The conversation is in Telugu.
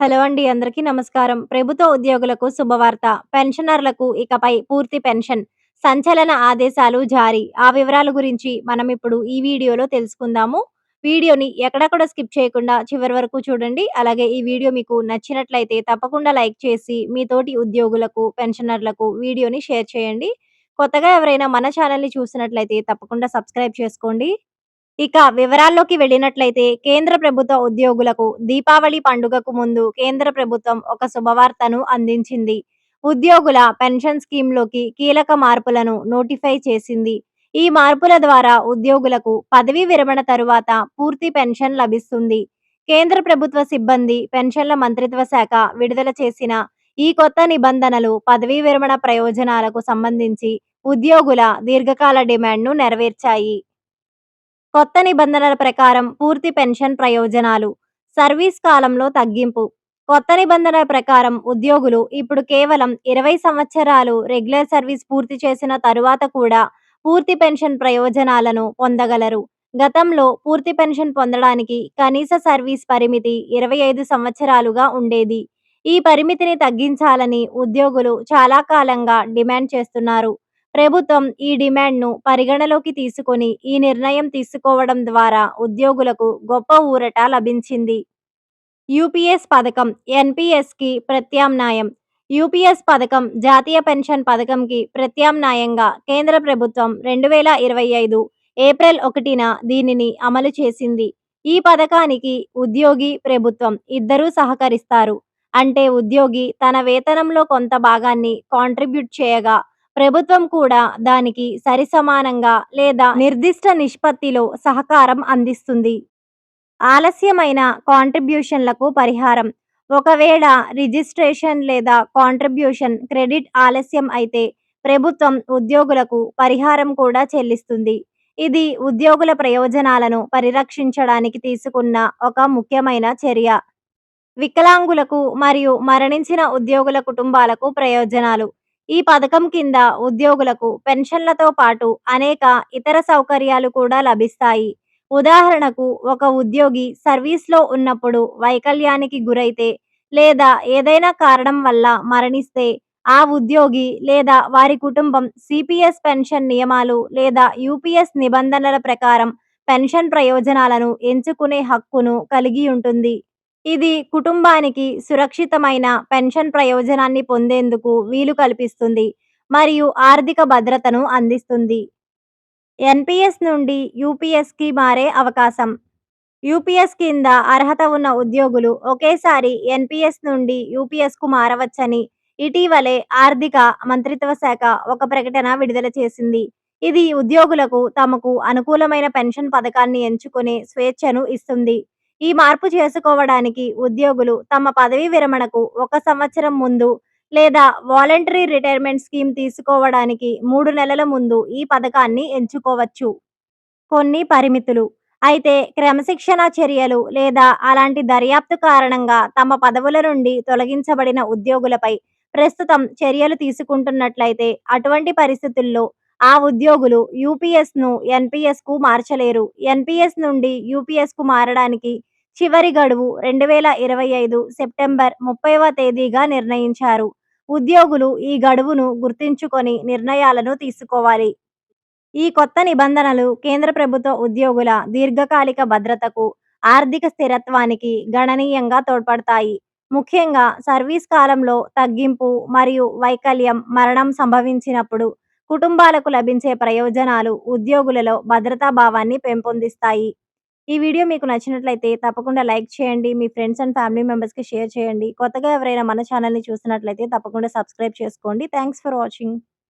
హలో అండి అందరికీ నమస్కారం. ప్రభుత్వ ఉద్యోగులకు శుభవార్త. పెన్షనర్లకు ఇకపై పూర్తి పెన్షన్. సంచలన ఆదేశాలు జారీ. ఆ వివరాల గురించి మనం ఇప్పుడు ఈ వీడియోలో తెలుసుకుందాము. వీడియోని ఎక్కడా స్కిప్ చేయకుండా చివరి వరకు చూడండి. అలాగే ఈ వీడియో మీకు నచ్చినట్లయితే తప్పకుండా లైక్ చేసి మీ తోటి ఉద్యోగులకు, పెన్షనర్లకు వీడియోని షేర్ చేయండి. కొత్తగా ఎవరైనా మన ఛానల్‌ని చూసినట్లయితే తప్పకుండా సబ్స్క్రైబ్ చేసుకోండి. ఇక వివరాల్లోకి వెళ్ళినట్లయితే కేంద్ర ప్రభుత్వ ఉద్యోగులకు దీపావళి పండుగకు ముందు కేంద్ర ప్రభుత్వం ఒక శుభవార్తను అందించింది. ఉద్యోగుల పెన్షన్ స్కీమ్లోకి కీలక మార్పులను నోటిఫై చేసింది. ఈ మార్పుల ద్వారా ఉద్యోగులకు పదవీ విరమణ తరువాత పూర్తి పెన్షన్ లభిస్తుంది. కేంద్ర ప్రభుత్వ సిబ్బంది పెన్షన్ల మంత్రిత్వ శాఖ విడుదల చేసిన ఈ కొత్త నిబంధనలు పదవీ విరమణ ప్రయోజనాలకు సంబంధించి ఉద్యోగుల దీర్ఘకాల డిమాండ్ను నెరవేర్చాయి. కొత్త నిబంధనల ప్రకారం పూర్తి పెన్షన్ ప్రయోజనాలు సర్వీస్ కాలంలో తగ్గింపు. కొత్త నిబంధనల ప్రకారం ఉద్యోగులు ఇప్పుడు కేవలం ఇరవై సంవత్సరాలు రెగ్యులర్ సర్వీస్ పూర్తి చేసిన తరువాత కూడా పూర్తి పెన్షన్ ప్రయోజనాలను పొందగలరు. గతంలో పూర్తి పెన్షన్ పొందడానికి కనీస సర్వీస్ పరిమితి ఇరవై ఐదు సంవత్సరాలుగా ఉండేది. ఈ పరిమితిని తగ్గించాలని ఉద్యోగులు చాలా కాలంగా డిమాండ్ చేస్తున్నారు. ప్రభుత్వం ఈ డిమాండ్ను పరిగణలోకి తీసుకొని ఈ నిర్ణయం తీసుకోవడం ద్వారా ఉద్యోగులకు గొప్ప ఊరట లభించింది. యూపీఎస్ పథకం ఎన్పిఎస్కి ప్రత్యామ్నాయం. యూపీఎస్ పథకం జాతీయ పెన్షన్ పథకంకి ప్రత్యామ్నాయంగా కేంద్ర ప్రభుత్వం రెండు వేల ఇరవై ఐదు ఏప్రిల్ ఒకటిన దీనిని అమలు చేసింది. ఈ పథకానికి ఉద్యోగి ప్రభుత్వం ఇద్దరూ సహకరిస్తారు. అంటే ఉద్యోగి తన వేతనంలో కొంత భాగాన్ని కాంట్రిబ్యూట్ చేయగా ప్రభుత్వం కూడా దానికి సరిసమానంగా లేదా నిర్దిష్ట నిష్పత్తిలో సహకారం అందిస్తుంది. ఆలస్యమైన కాంట్రిబ్యూషన్లకు పరిహారం. ఒకవేళ రిజిస్ట్రేషన్ లేదా కాంట్రిబ్యూషన్ క్రెడిట్ ఆలస్యం అయితే ప్రభుత్వం ఉద్యోగులకు పరిహారం కూడా చెల్లిస్తుంది. ఇది ఉద్యోగుల ప్రయోజనాలను పరిరక్షించడానికి తీసుకున్న ఒక ముఖ్యమైన చర్య. వికలాంగులకు మరియు మరణించిన ఉద్యోగుల కుటుంబాలకు ప్రయోజనాలు. ఈ పథకం కింద ఉద్యోగులకు పెన్షన్లతో పాటు అనేక ఇతర సౌకర్యాలు కూడా లభిస్తాయి. ఉదాహరణకు ఒక ఉద్యోగి సర్వీస్లో ఉన్నప్పుడు వైకల్యానికి గురైతే లేదా ఏదైనా కారణం వల్ల మరణిస్తే ఆ ఉద్యోగి లేదా వారి కుటుంబం సిపిఎస్ పెన్షన్ నియమాలు లేదా యూపీఎస్ నిబంధనల ప్రకారం పెన్షన్ ప్రయోజనాలను ఎంచుకునే హక్కును కలిగి ఉంటుంది. ఇది కుటుంబానికి సురక్షితమైన పెన్షన్ ప్రయోజనాన్ని పొందేందుకు వీలు కల్పిస్తుంది మరియు ఆర్థిక భద్రతను అందిస్తుంది. ఎన్పిఎస్ నుండి యూపీఎస్కి మారే అవకాశం. యూపీఎస్ కింద అర్హత ఉన్న ఉద్యోగులు ఒకేసారి ఎన్పిఎస్ నుండి యూపీఎస్కు మారవచ్చని ఇటీవలే ఆర్థిక మంత్రిత్వ శాఖ ఒక ప్రకటన విడుదల చేసింది. ఇది ఉద్యోగులకు తమకు అనుకూలమైన పెన్షన్ పథకాన్ని ఎంచుకునే స్వేచ్ఛను ఇస్తుంది. ఈ మార్పు చేసుకోవడానికి ఉద్యోగులు తమ పదవీ విరమణకు ఒక సంవత్సరం ముందు లేదా వాలంటరీ రిటైర్మెంట్ స్కీమ్ తీసుకోవడానికి మూడు నెలల ముందు ఈ పథకాన్ని ఎంచుకోవచ్చు. కొన్ని పరిమితులు. అయితే క్రమశిక్షణ చర్యలు లేదా అలాంటి దర్యాప్తు కారణంగా తమ పదవుల నుండి తొలగించబడిన ఉద్యోగులపై ప్రస్తుతం చర్యలు తీసుకుంటున్నట్లయితే అటువంటి పరిస్థితుల్లో ఆ ఉద్యోగులు యూపీఎస్ను ఎన్పిఎస్కు మార్చలేరు. ఎన్పిఎస్ నుండి యూపీఎస్కు మారడానికి చివరి గడువు రెండు వేల ఇరవై ఐదు సెప్టెంబర్ ముప్పైవ తేదీగా నిర్ణయించారు. ఉద్యోగులు ఈ గడువును గుర్తుంచుకొని నిర్ణయాలను తీసుకోవాలి. ఈ కొత్త నిబంధనలు కేంద్ర ప్రభుత్వ ఉద్యోగుల దీర్ఘకాలిక భద్రతకు ఆర్థిక స్థిరత్వానికి గణనీయంగా తోడ్పడతాయి. ముఖ్యంగా సర్వీస్ కాలంలో తగ్గింపు మరియు వైకల్యం మరణం సంభవించినప్పుడు కుటుంబాలకు లభించే ప్రయోజనాలు ఉద్యోగులలో భద్రతా భావాన్ని పెంపొందిస్తాయి. ఈ వీడియో మీకు నచ్చినట్లయితే తప్పకుండా లైక్ చేయండి మీ ఫ్రెండ్స్ అండ్ ఫ్యామిలీ మెంబర్స్కి షేర్ చేయండి. కొత్తగా ఎవరైనా మన ఛానల్ని చూసినట్లయితే తప్పకుండా సబ్స్క్రైబ్ చేసుకోండి. Thanks for watching.